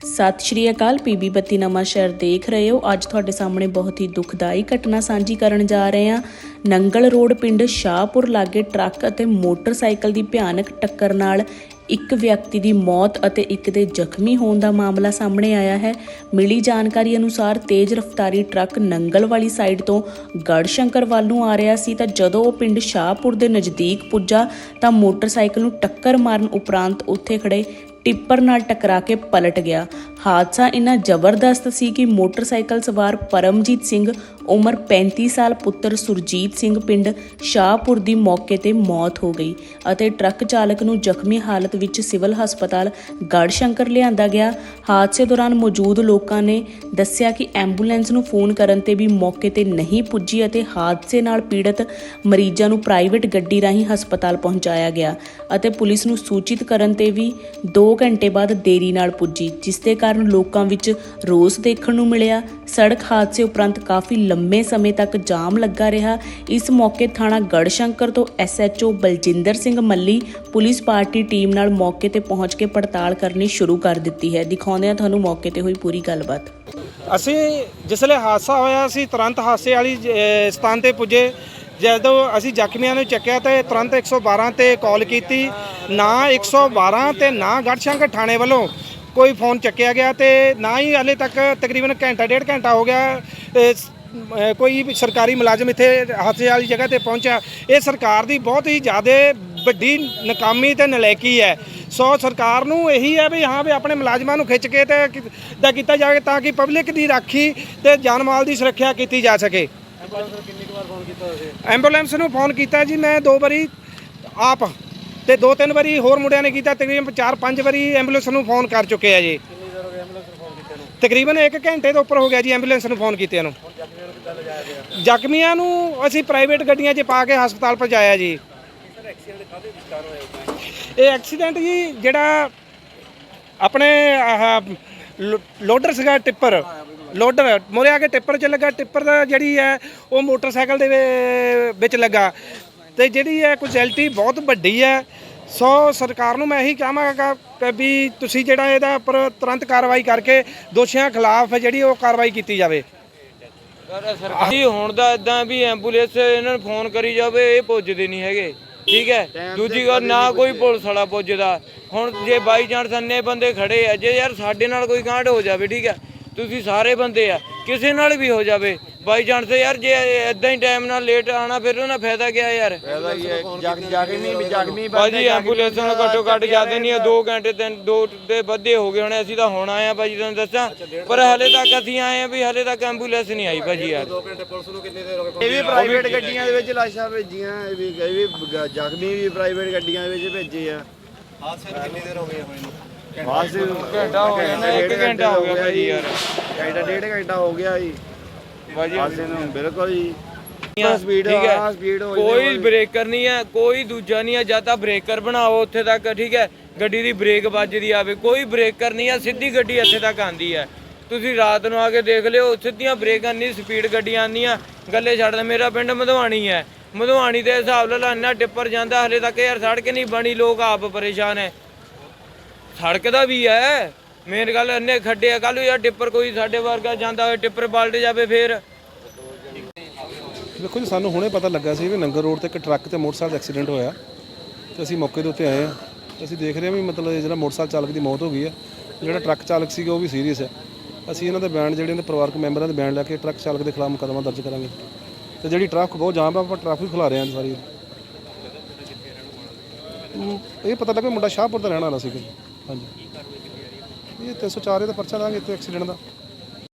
ਸਤਿ ਸ਼੍ਰੀ ਅਕਾਲ, ਪੀਬੀ ਬੱਤੀ ਨਵਾਂ ਸ਼ਹਿਰ ਦੇਖ ਰਹੇ ਹੋ। ਅੱਜ ਤੁਹਾਡੇ ਸਾਹਮਣੇ ਬਹੁਤ ਹੀ ਦੁਖਦਾਈ ਘਟਨਾ ਸਾਂਝੀ ਕਰਨ ਜਾ ਰਹੇ ਹਾਂ। ਨੰਗਲ ਰੋਡ ਪਿੰਡ ਸ਼ਾਹਪੁਰ ਲਾਗੇ ਟਰੱਕ ਅਤੇ ਮੋਟਰਸਾਈਕਲ ਦੀ ਭਿਆਨਕ ਟੱਕਰ ਨਾਲ ਇੱਕ ਵਿਅਕਤੀ ਦੀ ਮੌਤ ਅਤੇ ਇੱਕ ਦੇ ਜ਼ਖਮੀ ਹੋਣ ਦਾ ਮਾਮਲਾ ਸਾਹਮਣੇ ਆਇਆ ਹੈ। ਮਿਲੀ ਜਾਣਕਾਰੀ ਅਨੁਸਾਰ ਤੇਜ਼ ਰਫ਼ਤਾਰੀ ਟਰੱਕ ਨੰਗਲ ਵਾਲੀ ਸਾਈਡ ਤੋਂ ਗੜਸ਼ੰਕਰ ਵੱਲ ਨੂੰ ਆ ਰਿਹਾ ਸੀ। ਤਾਂ ਜਦੋਂ ਉਹ ਪਿੰਡ ਸ਼ਾਹਪੁਰ ਦੇ ਨਜ਼ਦੀਕ ਪੁੱਜਾ ਤਾਂ ਮੋਟਰਸਾਈਕਲ ਨੂੰ ਟੱਕਰ ਮਾਰਨ ਉਪਰੰਤ ਉੱਥੇ ਖੜੇ ਟਿੱਪਰ ਨਾਲ ਟਕਰਾ ਕੇ ਪਲਟ ਗਿਆ। ਹਾਦਸਾ ਇੰਨਾ ਜ਼ਬਰਦਸਤ ਸੀ ਕਿ ਮੋਟਰਸਾਈਕਲ ਸਵਾਰ ਪਰਮਜੀਤ ਸਿੰਘ ਉਮਰ 35 ਸਾਲ ਪੁੱਤਰ ਸੁਰਜੀਤ ਸਿੰਘ ਪਿੰਡ ਸ਼ਾਹਪੁਰ ਦੀ ਮੌਕੇ ਤੇ ਮੌਤ ਹੋ ਗਈ ਅਤੇ ਟਰੱਕ ਚਾਲਕ ਨੂੰ ਜ਼ਖਮੀ ਹਾਲਤ ਵਿੱਚ ਸਿਵਲ ਹਸਪਤਾਲ ਗੜਸ਼ੰਕਰ ਲਿਆਂਦਾ ਗਿਆ। ਹਾਦਸੇ ਦੌਰਾਨ ਮੌਜੂਦ ਲੋਕਾਂ ਨੇ ਦੱਸਿਆ ਕਿ ਐਂਬੂਲੈਂਸ ਨੂੰ ਫੋਨ ਕਰਨ ਤੇ ਵੀ ਮੌਕੇ ਤੇ ਨਹੀਂ ਪੁੱਜੀ ਅਤੇ ਹਾਦਸੇ ਨਾਲ ਪੀੜਤ ਮਰੀਜ਼ਾਂ ਨੂੰ ਪ੍ਰਾਈਵੇਟ ਗੱਡੀ ਰਾਹੀਂ ਹਸਪਤਾਲ ਪਹੁੰਚਾਇਆ ਗਿਆ ਅਤੇ ਪੁਲਿਸ ਨੂੰ ਸੂਚਿਤ ਕਰਨ ਤੇ ਵੀ 2 ਘੰਟੇ ਬਾਅਦ ਦੇਰੀ ਨਾਲ ਪੁੱਜੀ, ਜਿਸ ਦੇ ਕਾਰਨ ਲੋਕਾਂ ਵਿੱਚ ਰੋਸ ਦੇਖਣ ਨੂੰ ਮਿਲਿਆ। ਸੜਕ ਹਾਦਸੇ ਉਪਰੰਤ ਕਾਫੀ ਲੰਮੇ ਸਮੇਂ ਤੱਕ ਜਾਮ ਲੱਗਾ ਰਿਹਾ। ਇਸ ਮੌਕੇ ਥਾਣਾ ਗੜਸ਼ੰਕਰ ਤੋਂ SHO Baljinder Singh Malli police party team ਨਾਲ ਮੌਕੇ ਤੇ ਪਹੁੰਚ ਕੇ ਪੜਤਾਲ ਕਰਨੀ ਸ਼ੁਰੂ ਕਰ ਦਿੱਤੀ ਹੈ। ਦਿਖਾਉਂਦੇ ਹਾਂ ਤੁਹਾਨੂੰ ਮੌਕੇ ਤੇ ਹੋਈ ਪੂਰੀ ਗੱਲਬਾਤ। ਅਸੀਂ ਜਿਸਲੇ ਹਾਦਸਾ ਹੋਇਆ ਅਸੀਂ ਤੁਰੰਤ ਹਾਦਸੇ ਵਾਲੀ ਸਥਾਨ ਤੇ ਪੁੱਜੇ। ਜਦੋਂ ਅਸੀਂ ਜ਼ਖਮੀਆਂ ਨੂੰ ਚੱਕਿਆ ਤੇ ਤੁਰੰਤ 112 ਤੇ ਕਾਲ ਕੀਤੀ। ਨਾ 112 ਤੇ ਨਾ ਗੜਸ਼ੰਕਰ ਥਾਣੇ ਵੱਲੋਂ ਕੋਈ ਫੋਨ ਚੱਕਿਆ ਗਿਆ ਤੇ ਨਾ ਹੀ ਹਲੇ ਤੱਕ ਤਕਰੀਬਨ ਘੰਟਾ ਡੇਢ ਘੰਟਾ ਹੋ ਗਿਆ ਕੋਈ ਸਰਕਾਰੀ ਮੁਲਾਜ਼ਮ ਇੱਥੇ ਹਾਦਸੇ ਵਾਲੀ ਜਗ੍ਹਾ ਤੇ ਪਹੁੰਚਿਆ। ਇਹ ਸਰਕਾਰ ਦੀ ਬਹੁਤ ਹੀ ਜ਼ਿਆਦਾ ਵੱਡੀ ਨਾਕਾਮੀ ਤੇ ਨਲਾਇਕੀ ਹੈ। ਸੋ ਸਰਕਾਰ ਨੂੰ ਇਹੀ ਹੈ ਵੀ ਹਾਂ ਵੀ ਆਪਣੇ ਮੁਲਾਜ਼ਮਾਂ ਨੂੰ ਖਿੱਚ ਕੇ ਤੇ ਦਾ ਕੀਤਾ ਜਾਵੇ ਤਾਂ ਕਿ ਪਬਲਿਕ ਦੀ ਰਾਖੀ ਤੇ ਜਾਨ ਮਾਲ ਦੀ ਸੁਰੱਖਿਆ ਕੀਤੀ ਜਾ ਸਕੇ। ਐਂਬੂਲੈਂਸ ਨੂੰ ਫੋਨ ਕੀਤਾ ਜੀ ਮੈਂ ਦੋ ਵਾਰੀ ਆਪ। ਤੇ ਦੋ ਤਿੰਨ ਵਾਰੀ ਹੋਰ ਮੁੰਡਿਆਂ ਨੇ ਕੀਤਾ, ਤਕਰੀਬਨ ਚਾਰ ਪੰਜ ਵਾਰੀ ਐਂਬੂਲੈਂਸ ਨੂੰ ਫੋਨ ਕਰ ਚੁੱਕੇ ਆ ਜੀ। ਤਕਰੀਬਨ 1 ਘੰਟੇ ਤੋਂ ਉੱਪਰ ਹੋ ਗਿਆ ਜੀ ਐਂਬੂਲੈਂਸ ਨੂੰ ਫੋਨ ਕੀਤੇ ਨੂੰ। ਜ਼ਖਮੀਆਂ ਨੂੰ ਅਸੀਂ ਪ੍ਰਾਈਵੇਟ ਗੱਡੀਆਂ 'ਚ ਪਾ ਕੇ ਹਸਪਤਾਲ ਪਹੁੰਚਾਇਆ ਜੀ। ਇਹ ਐਕਸੀਡੈਂਟ ਜੀ ਜਿਹੜਾ ਆਪਣੇ, ਆਹ ਲੋਡਰ ਸੀਗਾ ਟਿੱਪਰ। ਲੋਡਰ ਮੋਰੇ ਆ ਕੇ ਟਿੱਪਰ 'ਚ ਲੱਗਾ, ਟਿੱਪਰ ਦਾ ਜਿਹੜੀ ਹੈ ਉਹ ਮੋਟਰਸਾਈਕਲ ਦੇ ਵਿੱਚ ਲੱਗਾ। ਤੇ ਜਿਹੜੀ ਹੈ ਕੁਐਲਿਟੀ ਬਹੁਤ ਵੱਡੀ ਹੈ ਸੋ ਸਰਕਾਰ ਨੂੰ ਮੈਂ ਇਹੀ ਕਹਾਂਗਾ ਕਿ ਵੀ ਤੁਸੀਂ ਜਿਹੜਾ ਇਹਦਾ ਉੱਪਰ ਤੁਰੰਤ ਕਾਰਵਾਈ ਕਰਕੇ ਦੋਸ਼ੀਆਂ ਖਿਲਾਫ ਜਿਹੜੀ ਉਹ ਕਾਰਵਾਈ ਕੀਤੀ ਜਾਵੇ। ਸਰ ਸਰਕਾਰੀ ਹੁਣ ਦਾ ਇਦਾਂ ਵੀ ਐਂਬੂਲੈਂਸ ਇਹਨਾਂ ਨੂੰ ਫੋਨ ਕਰੀ ਜਾਵੇ ਇਹ ਪੁੱਜਦੇ ਨਹੀਂ ਹੈਗੇ। ਠੀਕ ਹੈ? ਦੂਜੀ ਗੱਲ ਨਾ ਕੋਈ ਪੁਲਿਸ ਵਾਲਾ ਪੁੱਜਦਾ। ਹੁਣ ਜੇ ਬਾਈ ਚਾਂਸ ਅੰਨੇ ਬੰਦੇ ਖੜੇ ਆ ਜੇ ਯਾਰ ਸਾਡੇ ਨਾਲ ਕੋਈ ਕਾਂਡ ਹੋ ਜਾਵੇ ਠੀਕ ਹੈ? ਤੁਸੀਂ ਸਾਰੇ ਬੰਦੇ ਆ ਕਿਸੇ ਨਾਲ ਵੀ ਹੋ ਜਾਵੇ ਬਾਈ ਚਾਂਸ ਯਾਰ ਜੇ ਇਦਾਂ ਹੀ ਟਾਈਮ ਨਾਲ ਲੇਟ ਆਣਾ ਫਿਰ ਉਹਨਾਂ ਫਾਇਦਾ ਕੀ ਆ ਯਾਰ? ਭਾਜੀ ਐਂਬੂਲੈਂਸ ਨੂੰ ਘੱਟੋ ਘੱਟ ਜਾਂਦੇ ਨਹੀਂ ਆ 2 ਘੰਟੇ ਤਿੰਨ ਦੋ ਦੇ ਵੱਧੇ ਹੋ ਗਏ ਹੁਣ ਅਸੀਂ ਤਾਂ ਹੁਣ ਆਏ ਆ ਭਾਜੀ ਤੁਹਾਨੂੰ ਦੱਸਾਂ। ਪਰ ਹਲੇ ਤੱਕ ਅਸੀਂ ਆਏ ਆ ਵੀ ਹਲੇ ਤੱਕ ਐਂਬੂਲੈਂਸ ਨਹੀਂ ਆਈ ਭਾਜੀ ਯਾਰ। ਇਹ ਵੀ ਪ੍ਰਾਈਵੇਟ ਗੱਡੀਆਂ ਦੇ ਵਿੱਚ ਲਾਸ਼ਾਂ ਭੇਜੀਆਂ ਇਹ ਵੀ ਇਹ ਵੀ ਜ਼ਖਮੀ ਵੀ ਪ੍ਰਾਈਵੇਟ ਗੱਡੀਆਂ ਦੇ ਵਿੱਚ ਭੇਜੇ ਆ। ਹਾਦਸੇ ਕਿੰਨੀ ਦੇਰ ਹੋ ਗਈ ਹਾਦਸੇ ਘੰਟਾ ਹੋ ਗਿਆ ਨਾ ਇੱਕ ਘੰਟਾ ਹੋ ਗਿਆ ਭਾਜੀ ਯਾਰ। ਘੰਟਾ ਡੇਢ ਘੰਟਾ ਹੋ ਗਿਆ ਜੀ। ਭਾਜੀ ਹਾਦਸੇ ਨੂੰ ਬਿਲਕੁਲ ਜੀ ਸਪੀਡ ਠੀਕ ਆ। ਹੈ ਸਪੀਡ ਹੋ ਕੋਈ ਬ੍ਰੇਕਰ ਨਹੀਂ ਹੈ ਕੋਈ ਦੂਜਾ ਨਹੀਂ ਹੈ ਜਾਂ ਤਾਂ ਬ੍ਰੇਕਰ ਬਣਾਓ ਉੱਥੇ ਤੱਕ ਠੀਕ ਹੈ ਗੱਡੀ ਦੀ ਬ੍ਰੇਕ ਵੱਜਦੀ ਆਵੇ ਕੋਈ ਬ੍ਰੇਕਰ ਨਹੀਂ ਹੈ ਸਿੱਧੀ ਗੱਡੀ ਇੱਥੇ ਤੱਕ ਆਂਦੀ ਹੈ ਤੁਸੀਂ ਰਾਤ ਨੂੰ ਆ ਕੇ ਦੇਖ ਲਿਓ ਸਿੱਧੀਆਂ ਬ੍ਰੇਕਾਂ ਨਹੀਂ ਸਪੀਡ ਗੱਡੀਆਂ ਆਉਂਦੀਆਂ। ਗੱਲੇ ਛੱਡਦੇ ਮੇਰਾ ਪਿੰਡ ਮਧਵਾਣੀ ਹੈ ਮਧਵਾਣੀ ਦੇ ਹਿਸਾਬ ਨਾਲ ਇੰਨਾ ਟਿੱਪਰ ਜਾਂਦਾ ਹਲੇ ਤੱਕ ਯਾਰ ਸੜਕ ਨਹੀਂ ਬਣੀ ਲੋਕ ਆਪ ਪਰੇਸ਼ਾਨ ਹੈ ਸੜਕ ਦਾ ਵੀ ਹੈ ਮੇਨ ਗੱਲ ਇੰਨੇ ਖੱਡੇ ਆ ਕੱਲ ਨੂੰ ਯਾਰ ਟਿੱਪਰ ਕੋਈ ਸਾਡੇ ਵਰਗਾ ਜਾਂਦਾ ਹੋਵੇ ਟਿੱਪਰ ਪਲਟ ਜਾਵੇ ਫੇਰ। ਦੇਖੋ ਜੀ ਸਾਨੂੰ ਹੁਣੇ ਪਤਾ ਲੱਗਾ ਸੀ ਵੀ ਨੰਗਲ ਰੋਡ ਤੇ ਇੱਕ ਟਰੱਕ ਤੇ ਮੋਟਰਸਾਈਕਲ ਦਾ ਐਕਸੀਡੈਂਟ ਹੋਇਆ। ਤੇ ਅਸੀਂ ਮੌਕੇ ਦੇ ਉੱਤੇ ਆਏ ਆ ਅਸੀਂ ਦੇਖ ਰਹੇ ਹਾਂ ਵੀ ਮਤਲਬ ਇਹ ਜਿਹੜਾ ਮੋਟਰਸਾਈਕਲ ਚਾਲਕ ਦੀ ਮੌਤ ਹੋ ਗਈ ਹੈ। ਜਿਹੜਾ ਟਰੱਕ ਚਾਲਕ ਸੀਗਾ ਉਹ ਵੀ ਸੀਰੀਅਸ ਹੈ। ਅਸੀਂ ਇਹਨਾਂ ਦੇ ਬਿਆਨ ਜਿਹੜੇ ਨੇ ਪਰਿਵਾਰਕ ਮੈਂਬਰਾਂ ਦੇ ਬਿਆਨ ਲੈ ਕੇ ਟਰੱਕ ਚਾਲਕ ਦੇ ਖਿਲਾਫ ਮੁਕੱਦਮਾ ਦਰਜ ਕਰਾਂਗੇ। ਤੇ ਜਿਹੜੀ ਟ੍ਰੈਫਿਕ ਬਹੁਤ ਜਾਮ ਆ ਆਪਾਂ ਟ੍ਰੈਫਿਕ ਖਿਲਾ ਰਹੇ ਹਾਂ ਸਾਰੀ ਇਹ ਪਤਾ ਲੱਗਾ ਮੁੰਡਾ ਸ਼ਾਹਪੁਰ ਦਾ ਰਹਿਣ ਵਾਲਾ ਸੀਗਾ। ਹਾਂਜੀ। ਇਹ 304 ਦਾ ਪਰਚਾ ਲਾਂਗੇ ਇੱਥੇ ਐਕਸੀਡੈਂਟ ਦਾ।